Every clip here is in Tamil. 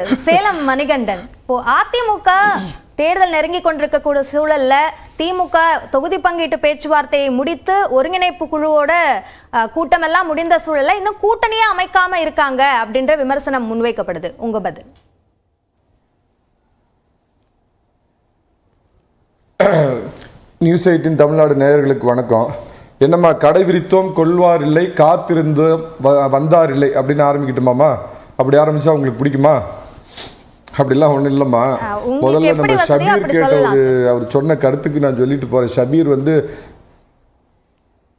சேலம் மணிகண்டன். இப்போ அதிமுக தேர்தல் நெருங்கி கொண்டிருக்கக்கூடிய சூழல்ல திமுக தொகுதி பங்கீட்டு பேச்சுவார்த்தையை முடித்து ஒருங்கிணைப்பு குழுவோட கூட்டம் கூட்டமெல்லாம் முடிந்த சூழல்ல இன்னும் கூட்டணியே அமைக்காம இருக்காங்க அப்படின்ற விமர்சனம் முன்வைக்கப்படுது. உங்க பதில்? நியூஸ் எயிட்டின் தமிழ்நாடு நேயர்களுக்கு வணக்கம். என்னம்மா கடை விரித்தோம் கொள்வார் இல்லை காத்திருந்தோம் வ- வந்தார் இல்லை அப்படின்னு ஆரம்பிக்கட்டுமாமா அப்படி ஆரம்பிச்சா உங்களுக்கு பிடிக்குமா? அப்படிலாம் ஒன்றும் இல்லைம்மா. முதல்ல நம்ம ஷபீர் அப்படி கேட்ட ஒரு அவர் சொன்ன கருத்துக்கு நான் சொல்லிட்டு போறேன். ஷபீர் வந்து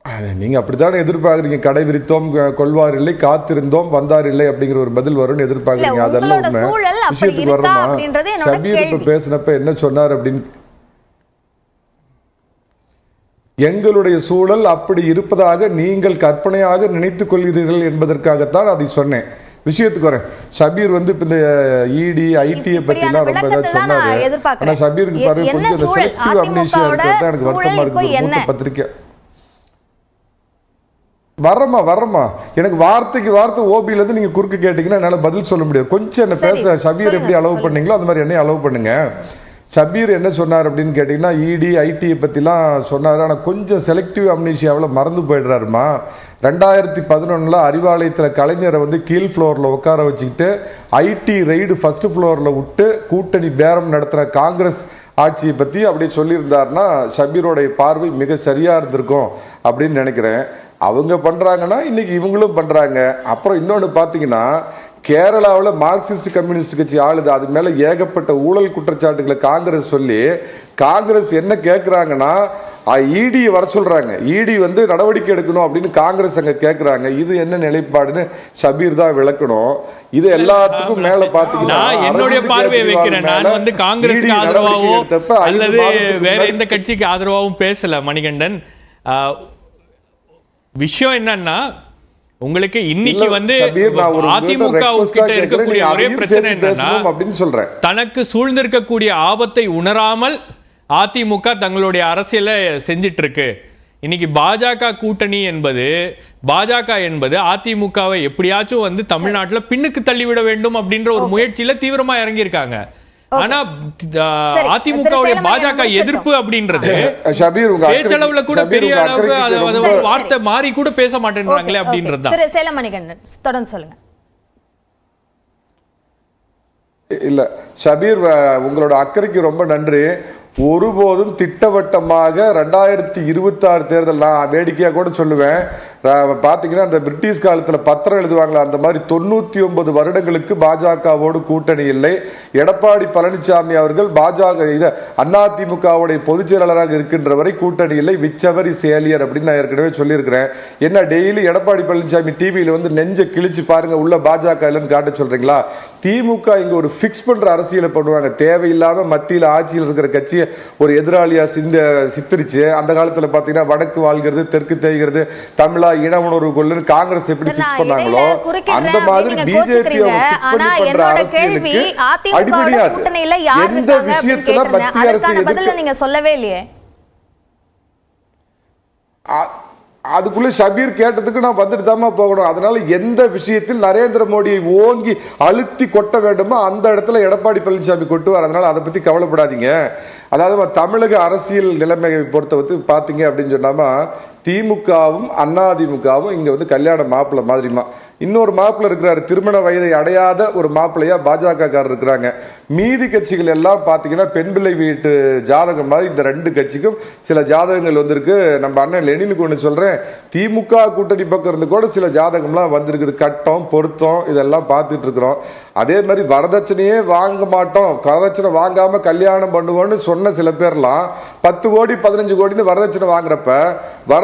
அது நீங்க அப்படித்தானே எதிர்பார்க்குறீங்க? கடை விரித்தோம் கொள்வார் இல்லை காத்திருந்தோம் வந்தார் இல்லை அப்படிங்கிற ஒரு பதில் வரும்னு எதிர்பார்க்குறீங்க. அதெல்லாம் உண்மை அப்படி விஷயத்துக்கு வரணுமா? ஷபீர் இப்ப. பேசினப்ப என்ன சொன்னார் அப்படின்னு எங்களுடைய சூழல் அப்படி இருப்பதாக நீங்கள் கற்பனையாக நினைத்துக் கொள்கிறீர்கள் என்பதற்காகத்தான் அதை சொன்னேன். விஷயத்துக்கு வரேன் ஷபீர் வந்து இப்ப இந்த இடி ஐடியை பத்தி எல்லாம் ரொம்ப ஏதாவது சொன்னாரு எதிர்பார்க்கிறேன். ஆனா ஷபீருக்கு பாருங்க கொஞ்சம் இந்த? செலக்டிவ் அம்னீஷியா இருக்கிறது எனக்கு வருத்தமா சூழல் இப்போ இருக்கு ஒரு மூத்த? பத்திரிக்கை வர்றமா வர்றமா எனக்கு வார்த்தைக்கு வார்த்தை ஓபில இருந்து நீங்க குறுக்கு கேட்டீங்கன்னா என்னால பதில் சொல்ல முடியாது கொஞ்சம் என்ன பேச சொல்லுங்க, எப்படி அலோவ் சொல்லுங்க. பண்ணீங்களோ அது மாதிரி என்னையும் அலோவ் பண்ணுங்க சபீர் என்ன சொன்னார் அப்படின்னு கேட்டிங்கன்னா இடி ஐடியை பற்றிலாம் சொன்னார். ஆனால் கொஞ்சம் செலக்டிவ் அம்னீஷியாவில் மறந்து போயிடுறாருமா? ரெண்டாயிரத்தி பதினொன்றில் அறிவாலயத்தில் கலைஞரை வந்து கீழ் ஃப்ளோரில் உட்கார வச்சுக்கிட்டு ஐடி ரைடு ஃபஸ்ட்டு ஃப்ளோரில் விட்டு கூட்டணி பேரம் நடத்துகிற காங்கிரஸ் ஆட்சியை பற்றி அப்படியே சொல்லியிருந்தாருன்னா ஷபீரோடைய பார்வை மிக சரியாக இருந்திருக்கும் அப்படின்னு நினைக்கிறேன். அவங்க பண்ணுறாங்கன்னா இன்னைக்கு இவங்களும் பண்ணுறாங்க அப்புறம் இன்னொன்று பார்த்தீங்கன்னா கேரளாவில் மார்க்சிஸ்ட் கம்யூனிஸ்ட் கட்சி ஆளுது. அது மேலே ஏகப்பட்ட ஊழல் குற்றச்சாட்டுகளை காங்கிரஸ் சொல்லி காங்கிரஸ் என்ன கேட்குறாங்கன்னா இடி வர சொல்றாங்க. இடி வந்து நடவடிக்கை எடுக்கணும் அப்படின்னு காங்கிரஸ் அங்க கேட்குறாங்க இது என்ன நிலைப்பாடுன்னு ஷபீர் தான் விளக்கணும். இது எல்லாத்துக்கும் மேல பாத்தீங்கன்னா நான் என்னுடைய பார்வையை வைக்கிறேன். நான் வந்து எடுத்தப்ப ஐந்து அல்லது வேற எந்த கட்சிக்கு ஆதரவாகவும் பேசல மணிகண்டன். விஷயம் என்னன்னா உங்களுக்கு இன்னைக்கு வந்து அதிமுக கிட்ட. இருக்கக்கூடிய ஒரே பிரச்சனை என்னன்னா பேசணும் அப்படின்னு சொல்றேன். தனக்கு சூழ்ந்திருக்கக்கூடிய ஆபத்தை உணராமல் அதிமுக தங்களுடைய அரசியலை செஞ்சிட்டு இருக்கு இன்னைக்கு பாஜக கூட்டணி என்பது பாஜக என்பது அதிமுகவை எப்படியாச்சும் வந்து தமிழ்நாட்டுல பின்னுக்கு தள்ளிவிட வேண்டும் அப்படின்ற ஒரு முயற்சியில தீவிரமா இறங்கியிருக்காங்க. ஆனா அதிமுகவுடைய பாஜக எதிர்ப்பு அப்படின்றது ஷபீர் உங்க பேச்சளவுல கூட பெரிய அளவுக்கு வார்த்தை மாறி கூட பேச மாட்டேன்றாங்களே. அப்படின்றது தான் திரு சேலம் மணிகண்டன் தொடர்ந்து சொல்லுங்க. இல்ல ஷபீர் உங்களோட அக்கறைக்கு ரொம்ப நன்றி. ஒருபோதும் திட்டவட்டமாக ரெண்டாயிரத்தி இருபத்தி ஆறு தேர்தல் நான் வேடிக்கையாக கூட சொல்லுவேன். பார்த்தீங்கன்னா அந்த பிரிட்டிஷ் காலத்தில் பத்திரம் எழுதுவாங்களா அந்த மாதிரி தொண்ணூற்றி ஒன்பது வருடங்களுக்கு பாஜகவோடு கூட்டணி இல்லை. எடப்பாடி பழனிசாமி அவர்கள் பாஜக இதை அதிமுகவுடைய பொதுச் செயலாளராக இருக்கின்ற வரை கூட்டணி இல்லை. விச்சவரி சேலியர் அப்படின்னு நான் ஏற்கனவே சொல்லியிருக்கிறேன். என்ன டெய்லி எடப்பாடி பழனிசாமி டிவியில் வந்து நெஞ்சை கிழிச்சு பாருங்க உள்ள பாஜக இல்லைன்னு காட்ட சொல்றீங்களா? திமுக இங்கே ஒரு ஃபிக்ஸ் பண்ணுற அரசியலை பண்ணுவாங்க. தேவையில்லாம மத்தியில் ஆட்சியில் இருக்கிற கட்சியை ஒரு எதிராளியா சிந்த சித்தரிச்சு அந்த காலத்துல பாத்தீங்கன்னா வடக்கு வாழ்கிறது தெற்கு தேய்கிறது தமிழா இன உணர்வு கொள்ளுன்னு காங்கிரஸ் எப்படி ஃபிக்ஸ் பண்ணாங்களோ அந்த மாதிரி பிஜேபி. ஃபிக்ஸ் பண்ணி பண்ற அரசியலுக்கு அடிபடியாது எந்த விஷயத்துல. மத்திய அரசு எதிர்க்க நீங்க சொல்லவே இல்லையே அதுக்குள்ளே ஷபீர் கேட்டதுக்கு நான் வந்துட்டு தாமா போகணும். அதனால் எந்த விஷயத்தில் நரேந்திர மோடியை ஓங்கி அழுத்தி கொட்ட வேண்டுமோ அந்த இடத்துல எடப்பாடி பழனிசாமி கொட்டுவார் அதனால் அதை பற்றி கவலைப்படாதீங்க. அதாவது தமிழக அரசியல் நிலைமையை பொறுத்த வந்து பாத்தீங்க அப்படின்னு சொன்னாமா திமுகவும் அதிமுகவும் இங்கே வந்து கல்யாண மாப்பிள்ளை மாதிரிமா. இன்னொரு மாப்பிள்ளை இருக்கிறாரு திருமண வயதை அடையாத ஒரு மாப்பிள்ளையாக பாஜகக்காரர் இருக்கிறாங்க. மீதி கட்சிகள் எல்லாம் பார்த்தீங்கன்னா பெண் பிள்ளை வீட்டு ஜாதகம் மாதிரி இந்த ரெண்டு கட்சிக்கும் சில ஜாதகங்கள் வந்திருக்கு. நம்ம அண்ணன் லெனினுக்கு ஒன்று சொல்கிறேன் திமுக கூட்டணி பக்கம் இருந்து கூட சில ஜாதகம்லாம் வந்திருக்குது. கட்டம் பொருத்தம் இதெல்லாம் பார்த்துட்டு இருக்கிறோம். அதே மாதிரி வரதட்சணையே வாங்க மாட்டோம். வரதட்சணை வாங்காமல் கல்யாணம் பண்ணுவோன்னு சொன்ன சில பேர்லாம் பத்து கோடி பதினஞ்சு கோடின்னு வரதட்சணை வாங்குறப்ப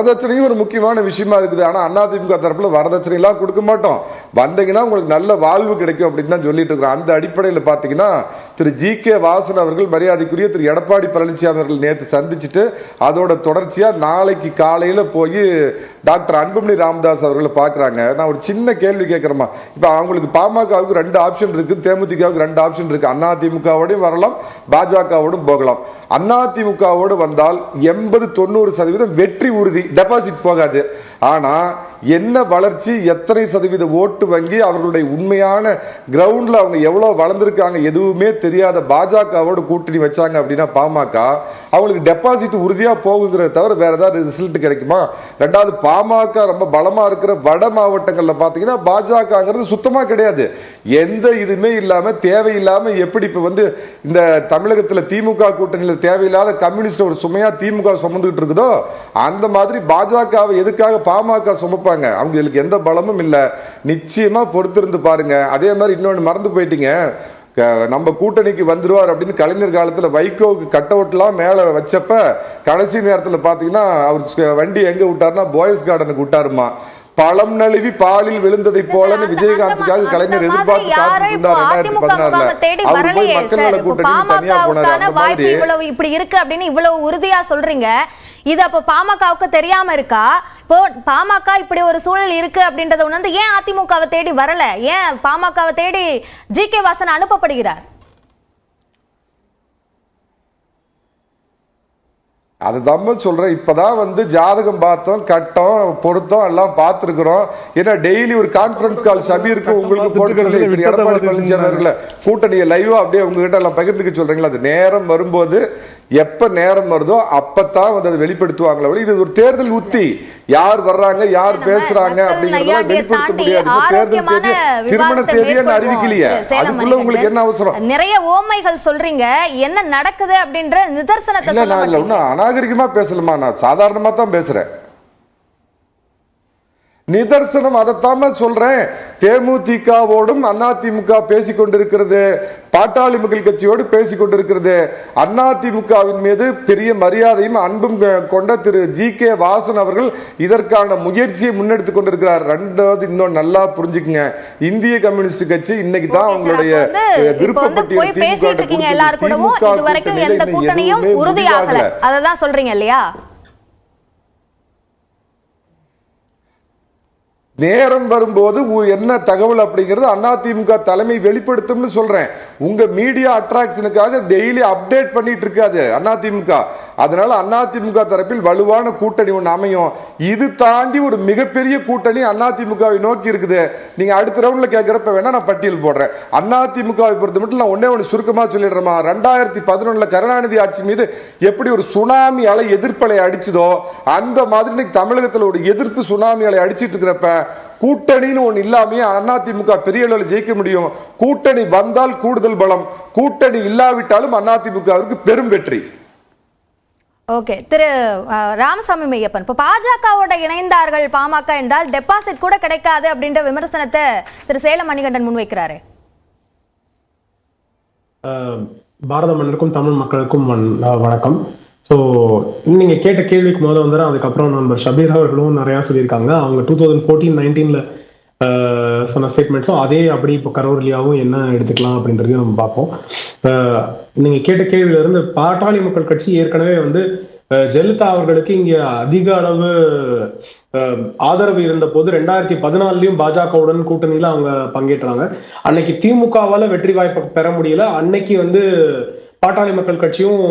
வரதட்சணையும் ஒரு முக்கியமான விஷயமா இருக்குது. ஆனா அதிமுக தரப்புல வரதட்சணையெல்லாம் கொடுக்க மாட்டோம். வந்தீங்கன்னா உங்களுக்கு நல்ல வாழ்வு கிடைக்கும் அப்படின்னு தான் சொல்லிட்டு இருக்கிறோம். அந்த அடிப்படையில் பார்த்தீங்கன்னா திரு ஜி கே வாசன் அவர்கள் மரியாதைக்குரிய திரு எடப்பாடி பழனிசாமி அவர்கள் நேற்று சந்திச்சுட்டு அதோட தொடர்ச்சியா நாளைக்கு காலையில போய் டாக்டர் அன்புமணி ராமதாஸ் அவர்களை பார்க்குறாங்க நான் ஒரு சின்ன கேள்வி கேட்குறேம்மா இப்போ அவங்களுக்கு பாமகவுக்கு ரெண்டு ஆப்ஷன் இருக்கு தேமுதிகவுக்கு ரெண்டு ஆப்ஷன் இருக்கு. அண்ணா திமுகவோடையும் வரலாம் பாஜகவோடும் போகலாம். அண்ணா திமுகவோடு வந்தால் எண்பது தொண்ணூறு சதவீதம் வெற்றி உறுதி. டெபாசிட் போகாது. ஆனால் என்ன வளர்ச்சி எத்தனை சதவீத ஓட்டு வங்கி அவர்களுடைய உண்மையான கிரவுண்டில் அவங்க எவ்வளோ வளர்ந்துருக்காங்க எதுவுமே தெரியாத பாஜகவோட கூட்டணி வச்சாங்க அப்படின்னா பாமக அவங்களுக்கு டெபாசிட் உறுதியாக போகுங்கிறத தவிர வேற ஏதாவது ரிசல்ட் கிடைக்குமா? ரெண்டாவது பாமக ரொம்ப பலமாக இருக்கிற வட மாவட்டங்களில் பார்த்தீங்கன்னா பாஜகங்கிறது சுத்தமாக கிடையாது. எந்த இதுவுமே இல்லாமல் தேவையில்லாமல் எப்படி இப்போ வந்து இந்த தமிழகத்தில் திமுக கூட்டணியில் தேவையில்லாத கம்யூனிஸ்ட் ஒரு சுமையாக திமுக சுமந்துகிட்டு இருக்குதோ அந்த மாதிரி பாஜகவை எதுக்காக பாமக சுமப்பாங்க? அவங்களுக்கு எந்த பலமும் இல்லை. நிச்சயமா பொறுத்திருந்து பாருங்க. அதே மாதிரி இன்னொன்று மறந்து போயிட்டீங்க. நம்ம கூட்டணிக்கு வந்துடுவார் அப்படின்னு கலைஞர் காலத்தில் வைகோவுக்கு கட் அவுட்லாம் மேலே வச்சப்ப கடைசி நேரத்தில் பார்த்தீங்கன்னா அவர் வண்டி எங்கே விட்டாருன்னா போயஸ் கார்டனுக்கு விட்டாருமா. பழம் நழுவி பாலில் விழுந்ததை போலன்னு விஜயகாந்துக்காக கலைஞர் எதிர்பார்த்து இருந்தார் ரெண்டாயிரத்தி பதினாறுல. அவர் போய் மக்கள். நல கூட்டணி தனியா போனாரு. பாமகவுக்கான அந்த வாய்ப்பு மாதிரி இவ்வளவு இப்படி இருக்கு அப்படின்னு இவ்வளவு உறுதியா சொல்றீங்க. இது அப்ப பாமகவுக்கு தெரியாம இருக்கா? இப்போ பாமக இப்படி ஒரு சூழல் இருக்கு அப்படின்றத உணர்ந்து ஏன் அதிமுகவை தேடி வரல? ஏன் பாமகவை தேடி ஜி கே வாசன் அனுப்பப்படுகிறார்? அதுதான் சொல்றேன். இப்பதான் வந்து ஜாதகம் பார்த்தோம் கட்டம் பொருத்தம் எல்லாம் பார்த்திருக்கிறோம். ஏன்னா டெய்லி ஒரு கான்ஃபரன்ஸ் கால் ஷபீருக்கு உங்களுக்கு போட்டுக்கிறது எடப்பாடி பழனிசாமி அவர்களை கூட்டணியை லைவா அப்படியே உங்ககிட்ட எல்லாம் பகிர்ந்துக்க சொல்றீங்களா அது நேரம் வரும்போது எப்ப நேரம் வருதோ அப்பதான் வந்து அதை வெளிப்படுத்துவாங்களே இது ஒரு தேர்தல் உத்தி. யார் வர்றாங்க யார் பேசுறாங்க நையாண்டியை வெளிப்படுத்த முடியாது. இப்ப தேர்தல் ஆரோக்கியமான தேதி திருமண விவாதத்தை தேதியை மேற்கொள்வோம். அறிவிக்கலையே. அதுக்குள்ள உங்களுக்கு என்ன அவசரம். நிறைய ஓமைகள் சொல்றீங்க என்ன நடக்குது அப்படின்ற நிதர்சனத்தை இல்ல சொல்ல நான் இல்ல நாகரிகமாக பேசலமா? நான் சாதாரணமாக தான் பேசுகிறேன் நிதர்சனம் அதைத்தாம சொல்றேன். தேமுதிகவோடும் அதிமுக பேசிக் கொண்டிருக்கிறது பாட்டாளி மக்கள் கட்சியோடு பேசிக் கொண்டிருக்கிறது அதிமுகவின் மீது பெரிய மரியாதையும் அன்பும் கொண்ட திரு ஜி கே வாசன் அவர்கள் இதற்கான முயற்சியை முன்னெடுத்துக் கொண்டிருக்கிறார். ரெண்டாவது இன்னும் நல்லா புரிஞ்சுக்குங்க. இந்திய கம்யூனிஸ்ட் கட்சி இன்னைக்கு தான் அவங்களுடைய அப்ப வந்து அஹ், இப்ப விருப்ப வந்து பட்டியல் போய் திமுக திமுக உறுதியாகல. அததான் சொல்றீங்க இல்லையா? நேரம் வரும்போது உ- என்ன தகவல் அப்படிங்கிறது அதிமுக தலைமை வெளிப்படுத்தும்னு சொல்றேன். உங்க மீடியா அட்ராக்ஷனுக்காக டெய்லி அப்டேட் பண்ணிட்டு இருக்காது அதிமுக. அதனால அதிமுக தரப்பில் வலுவான கூட்டணி ஒன்று அமையும். இது தாண்டி ஒரு மிகப்பெரிய கூட்டணி அதிமுகவை நோக்கி இருக்குது. நீங்க அடுத்த ரவுண்ட்ல கேட்கிறப்ப வேணா நான் பட்டியல் போடுறேன். அதிமுகவை பொறுத்த மட்டும் நான் ஒன்னே ஒன்று சுருக்கமா சொல்லிடுறேமா ரெண்டாயிரத்தி பதினொன்னுல கருணாநிதி ஆட்சி மீது எப்படி ஒரு சுனாமி அலை எதிர்ப்பலை அடிச்சதோ அந்த மாதிரி இன்னைக்கு தமிழகத்தில் ஒரு எதிர்ப்பு சுனாமி அலை அடிச்சிட்டு இருக்கிறப்ப கூட்டணின்னு ஒண்ணு இல்லாமயே அதிமுக பெரிய அளவில் ஜெயிக்க முடியும். கூட்டணி வந்தால் கூடுதல் பலம். கூட்டணி இல்லாவிட்டாலும் அதிமுகவிற்கு பெரும் வெற்றி. ஓகே. திரு ராமசாமி மையப்பன் இப்போ பாஜகவோட இணைந்தார்கள் பாமக என்றால் டெபாசிட் கூட கிடைக்காது அப்படின்ற விமர்சனத்தை திரு சேலம் மணிகண்டன் முன்வைக்கிறாரு பாரத மன்னருக்கும் தமிழ் மக்களுக்கும் வணக்கம். ஸோ நீங்க கேட்ட கேள்விக்கு முதல்ல வந்துடுறேன் அதுக்கப்புறம் நண்பர் ஷபீர் அவர்களும் நிறையா சொல்லியிருக்காங்க. அவங்க டூ தௌசண்ட் ஃபோர்டீன் நைன்டீன்ல சொன்ன ஸ்டேட்மெண்ட்ஸும் அதே அப்படி இப்போ கரோர்லியாவும் என்ன எடுத்துக்கலாம் அப்படின்றதையும் நம்ம பார்ப்போம். நீங்கள் நீங்க கேட்ட கேள்வியில இருந்து பாட்டாளி மக்கள் கட்சி ஏற்கனவே வந்து ஜெயலலிதா அவர்களுக்கு இங்க அதிக அளவு ஆதரவு இருந்த போது ரெண்டாயிரத்தி பதினாலுலயும் பாஜகவுடன் கூட்டணியில அவங்க பங்கேற்றாங்க. அன்னைக்கு திமுகவால வெற்றி வாய்ப்பை பெற முடியல. அன்னைக்கு வந்து பாட்டாளி மக்கள் கட்சியும்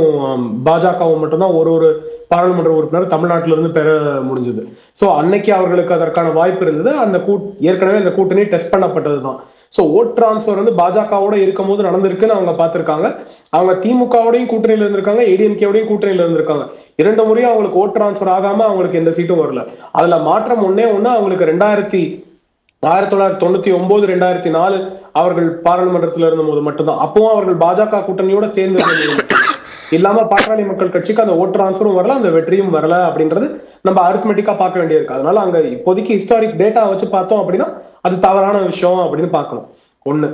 பாஜகவும் மட்டும்தான் ஒரு ஒரு பாராளுமன்ற உறுப்பினர் தமிழ்நாட்டில இருந்து பெற முடிஞ்சது. சோ அன்னைக்கு அவர்களுக்கு அதற்கான வாய்ப்பு இருந்தது. அந்த கூட் ஏற்கனவே அந்த கூட்டணி டெஸ்ட் பண்ணப்பட்டது தான் சோ ஓட் டிரான்ஸ்ஃபர் வந்து பாஜகவோட இருக்கும் போது நடந்திருக்குன்னு அவங்க பார்த்திருக்காங்க. அவங்க திமுகவோடையும் கூட்டணியில இருந்திருக்காங்க ஏடிஎம்கேவோடையும் கூட்டணியில இருந்திருக்காங்க. இரண்டு முறையும் அவங்களுக்கு ஓட் டிரான்ஸ்ஃபர் ஆகாம அவங்களுக்கு எந்த சீட்டும் வரல. அதுல மாற்றம் ஒன்னே ஒண்ணு அவங்களுக்கு ரெண்டாயிரத்தி ஆயிரத்தி தொள்ளாயிரத்தி தொண்ணூத்தி ஒன்பது ரெண்டாயிரத்தி நாலு அவர்கள் பாராளுமன்றத்தில் இருந்த போது மட்டும்தான். அப்பவும் அவர்கள் பாஜக கூட்டணியோட சேர்ந்து இல்லாம பாட்டாளி மக்கள் கட்சிக்கு அந்த ஓட் டிரான்ஸ்ஃபரும் வரல அந்த வெற்றியும் வரல அப்படின்றது நம்ம அரித்மெட்டிக்கா பார்க்க வேண்டியிருக்கு. அதனால அங்க இப்போதைக்கு ஹிஸ்டாரிக் டேட்டா வச்சு பார்த்தோம் அப்படின்னா அது தவறான விஷயம் அப்படின்னு பார்க்கணும். ஒண்ணு.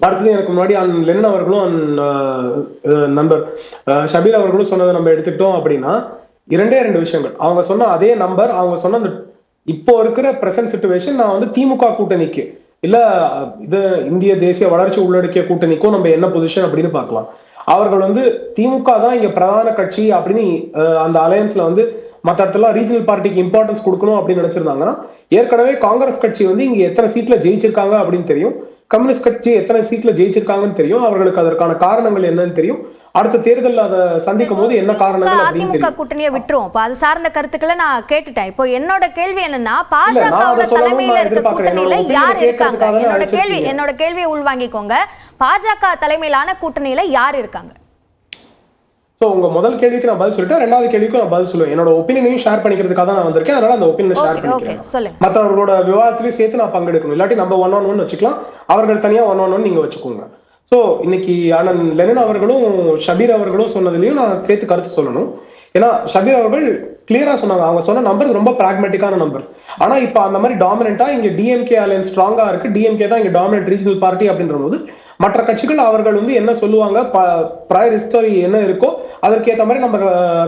அடுத்தது எனக்கு முன்னாடி அன் லென் அவர்களும் அன் அஹ், நண்பர் அஹ், ஷபீர் அவர்களும் சொன்னதை நம்ம எடுத்துக்கிட்டோம் அப்படின்னா இரண்டே ரெண்டு விஷயங்கள். அவங்க சொன்ன அதே நம்பர் அவங்க சொன்ன அந்த இப்போ இருக்கிற பிரசன்ட் சுச்சுவேஷன் நான் வந்து திமுக கூட்டணிக்கு இல்ல இது இந்திய தேசிய வளர்ச்சி உள்ளடக்கிய கூட்டணிக்கும் நம்ம என்ன பொசிஷன் அப்படின்னு பார்க்கலாம். அவர்கள் வந்து திமுக தான் இங்க பிரதான கட்சி அப்படின்னு அந்த அலையன்ஸ்ல வந்து மத்த இடத்துல ரீஜனல் பார்ட்டிக்கு இம்பார்ட்டன்ஸ் கொடுக்கணும் அப்படின்னு நினைச்சிருந்தாங்கன்னா ஏற்கனவே காங்கிரஸ் கட்சி வந்து இங்க எத்தனை சீட்ல ஜெயிச்சிருக்காங்க அப்படின்னு தெரியும். கம்யூனிஸ்ட் கட்சி எத்தனை சீட்ல ஜெயிச்சிருக்காங்கன்னு தெரியும். அவர்களுக்கு அதற்கான காரணங்கள் என்னன்னு தெரியும். அடுத்த தேர்தலில் அதை சந்திக்கும் போது என்ன காரணங்கள் அதிமுக கூட்டணியை விட்டுருவோம் இப்போ அது சார்ந்த கருத்துக்களை நான் கேட்டுட்டேன். இப்போ என்னோட கேள்வி என்னன்னா சொல்லணும்னு தலைமையில இருக்க. கூட்டணியில யார் இருக்காங்க? என்னோட கேள்வி. என்னோட கேள்வியை உள்வாங்கிக்கோங்க. பாஜக தலைமையிலான கூட்டணியில யார் இருக்காங்க? சோ உங்க முதல் கேள்விக்கு நான் பதில் சொல்லிட்டேன். ரெண்டாவது கேள்விக்கு நான் பதில் சொல்லுவேன். என்னோட ஒப்பீனியனையும் ஷேர் பண்ணிக்கிறதுக்காக தான் நான் வந்திருக்கேன். அதனால அந்த ஒப்பீனியன் ஷேர் பண்ணிக்கிறேன். மற்றவர்களோட விவாதத்திலையும் சேர்த்து நான் பங்கெடுக்கணும். இல்லாட்டி நம்ம ஒன் ஆன் ஒன் வச்சுக்கலாம். அவர்கள் தனியா ஒன் ஆன் ஒன் நீங்க வச்சுக்கோங்க. சோ இன்னைக்கு அண்ணன் லெனின் அவர்களும் ஷபீர் அவர்களும் சொன்னதுலயும் நான் சேர்த்து கருத்து சொல்லணும். ஏன்னா ஷபீர் அவர்கள் கிளியரா சொன்னாங்க. அவங்க சொன்ன நம்பர்ஸ் ரொம்ப பிராக்மெட்டிக்கான நம்பர்ஸ் ஆனா இப்ப அந்த மாதிரி டாமினண்டா இங்க டிஎம்கே அலையன்ஸ் ஸ்ட்ராங்கா இருக்கு. டிஎம்கே தான் இங்க டாமினன்ட் ரீஜனல் பார்ட்டி அப்படின்ற போது மற்ற கட்சிகள் அவர்கள் வந்து என்ன சொல்லுவாங்க? ப்ரையர் ஹிஸ்டரி என்ன இருக்கோ அதற்கேற்ற மாதிரி நம்ம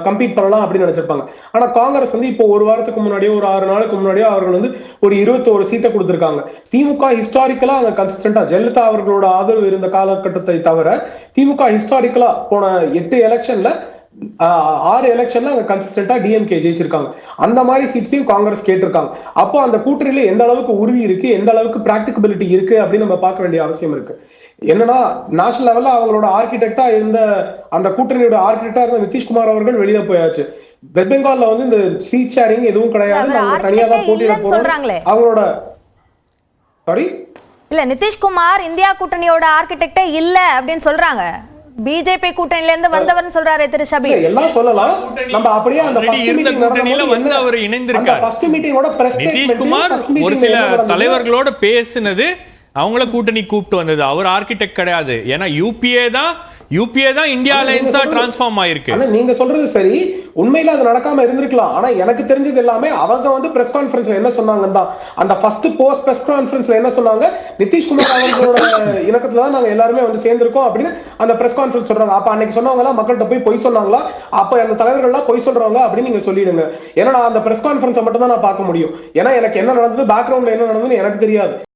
கம்பீட் பண்ணலாம் அப்படின்னு நினைச்சிருப்பாங்க. ஆனா காங்கிரஸ் வந்து இப்போ ஒரு வாரத்துக்கு முன்னாடியோ ஒரு ஆறு நாளுக்கு முன்னாடியோ அவர்கள் வந்து ஒரு இருபத்தோரு சீட்டை கொடுத்திருக்காங்க. திமுக ஹிஸ்டாரிக்கலா அங்க கன்சிஸ்டன்டா ஜெயலலிதா அவர்களோட ஆதரவு இருந்த காலகட்டத்தை தவிர திமுக ஹிஸ்டாரிக்கலா போன எட்டு எலெக்ஷன்ல ஆறு எலெக்ஷன்ல அங்க கன்சிஸ்டன்டா டிஎம்கே ஜெயிச்சிருக்காங்க. அந்த மாதிரி சீட்ஸையும் காங்கிரஸ் கேட்டிருக்காங்க. அப்போ அந்த கூட்டணியில எந்த அளவுக்கு உறுதி இருக்கு எந்த அளவுக்கு பிராக்டிகபிலிட்டி இருக்கு அப்படின்னு நம்ம பார்க்க வேண்டிய அவசியம் இருக்கு. என்னன்னா நேஷனல் லெவல்ல அவங்களோட ஆர்கிடெக்டா இருந்த அந்த கூட்டணியோட ஆர்கிடெக்டா இருந்த நிதிஷ்குமார் அவர்கள் வெளியில போயாச்சு. வெஸ்ட் பெங்கால்ல வந்து இந்த சீட் ஷேரிங் எதுவும் கிடையாது. நாங்க தனியா தான் போட்டியிட போறோம். அவங்களோட சாரி இல்ல நிதிஷ்குமார் இந்தியா கூட்டணியோட ஆர்கிடெக்டே இல்ல அப்படின்னு சொல்றாங்க. பிஜேபி கூட்டணியில இருந்து வந்தவர்னு சொல்றாரு திரு ஷபீர் எல்லாம் சொல்லலாம் நம்ம அப்படியே அந்த இருந்த கூட்டணியில வந்து அவர் இணைந்திருக்கார். first meeting-ஓட press நிதிஷ்குமார் ஒரு சில? தலைவர்களோட பேசினது அவங்கள கூட்டணி கூப்பிட்டு வந்தது அவர் ஆர்கிடெக்ட் கிடையாது ஏன்னா யூபிஏ தான் யூபிஏ தான் இந்தியா சொல்றது- டிரான்ஸ்ஃபார்ம் ஆயிருக்கு. ஆனா நீங்க சொல்றது சரி உண்மையில அது நடக்காம இருந்திருக்கலாம். ஆனா எனக்கு தெரிஞ்சது எல்லாமே அவங்க வந்து பிரஸ் கான்ஃபரன்ஸ்ல என்ன சொன்னாங்கன்னு தான் அந்த ஃபர்ஸ்ட் போஸ்ட் பிரஸ் கான்ஃபரன்ஸ்ல என்ன சொன்னாங்க நிதிஷ்குமார் அவர்களோட இணக்கத்துல தான் நாங்க எல்லாருமே வந்து சேர்ந்திருக்கோம் அப்படின்னு அந்த பிரஸ் கான்ஃபரன்ஸ் சொல்றாங்க. அப்ப அன்னைக்கு சொன்னவங்க மக்கள்கிட்ட போய் பொய் சொன்னாங்களா? அப்ப அந்த தலைவர்கள் எல்லாம் பொய் சொல்றவங்க அப்படின்னு நீங்க சொல்லிடுங்க. ஏன்னா நான் அந்த பிரஸ் கான்ஃபரன்ஸை மட்டும் தான் நான் பார்க்க முடியும். ஏன்னா எனக்கு என்ன நடந்தது பேக்ரவுண்ட்ல என்ன நடந்ததுன்னு எனக்கு தெரியாது.